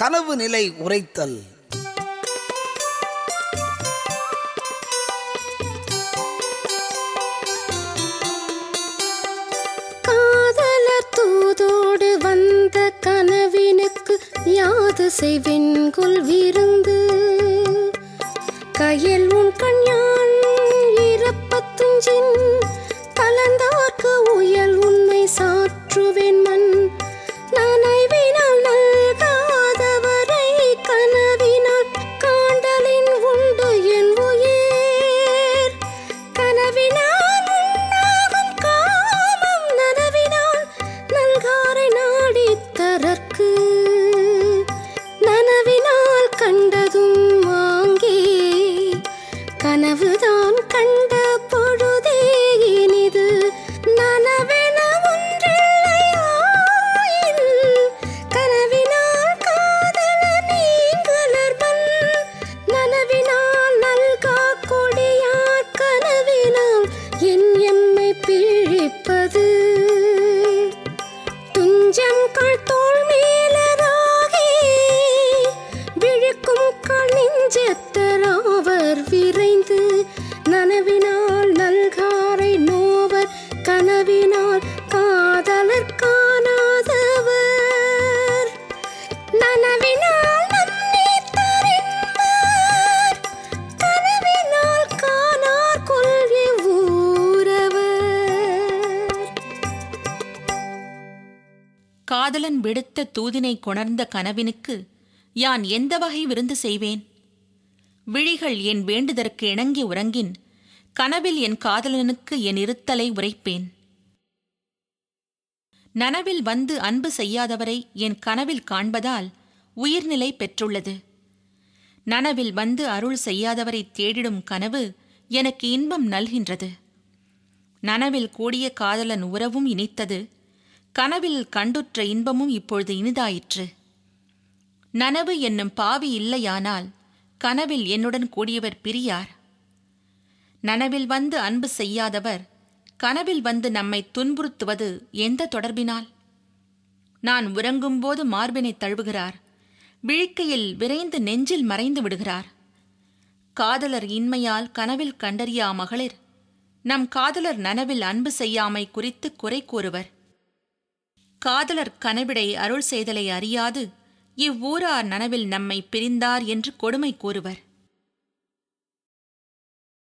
கனவு நிலை உரைத்தல். காதலர் தூதோடு வந்த கனவினுக்கு யாது செய்வென்கொல் விருந்து? கையில் உன் கண்யான் இறப்பத்துஞ்சின் கலந்தார்க்கு உயல் உண்மை சாற்றுவேன். கனவினால் நல்காரை நோவர் கனவினால் காதலர் காணாதவர் நனவினால் நம்மீத்தறின்பார் கனவினால் காணார் கொள்கை ஊரவர் காதலன் விடுத்த தூதினை கொணர்ந்த கனவினுக்கு யான் எந்த வகை விருந்து செய்வேன்? விழிகள் என் வேண்டுதற்கு இணங்கி உறங்கின் கனவில் என் காதலனுக்கு என் இருத்தலை உரைப்பேன். நனவில் வந்து அன்பு செய்யாதவரை என் கனவில் காண்பதால் உயிர்நிலை பெற்றுள்ளது. நனவில் வந்து அருள் செய்யாதவரை தேடிடும் கனவு எனக்கு இன்பம் நல்கின்றது. நனவில் கூடிய காதலன் உறவும் இனித்தது. கனவில் கண்டுற்ற இன்பமும் இப்பொழுது இனிதாயிற்று. நனவு என்னும் பாவி இல்லையானால் கனவில் என்னுடன் கூடியவர் பிரியார். நனவில் வந்து அன்பு செய்யாதவர் கனவில் வந்து நம்மை துன்புறுத்துவது எந்த தொடர்பினால்? நான் உறங்கும்போது மார்பினை தழுவுகிறார் விழிக்கையில் விரைந்து நெஞ்சில் மறைந்து விடுகிறார். காதலர் இன்மையால் கனவில் கண்டறியா மகளிர் நம் காதலர் நனவில் அன்பு செய்யாமை குறித்து குறை கூறுவர். காதலர் கனவிடை அருள் செய்தலை அறியாது இவ்வூரார் நனவில் நம்மை பிரிந்தார் என்று கொடுமை கூறுவர்.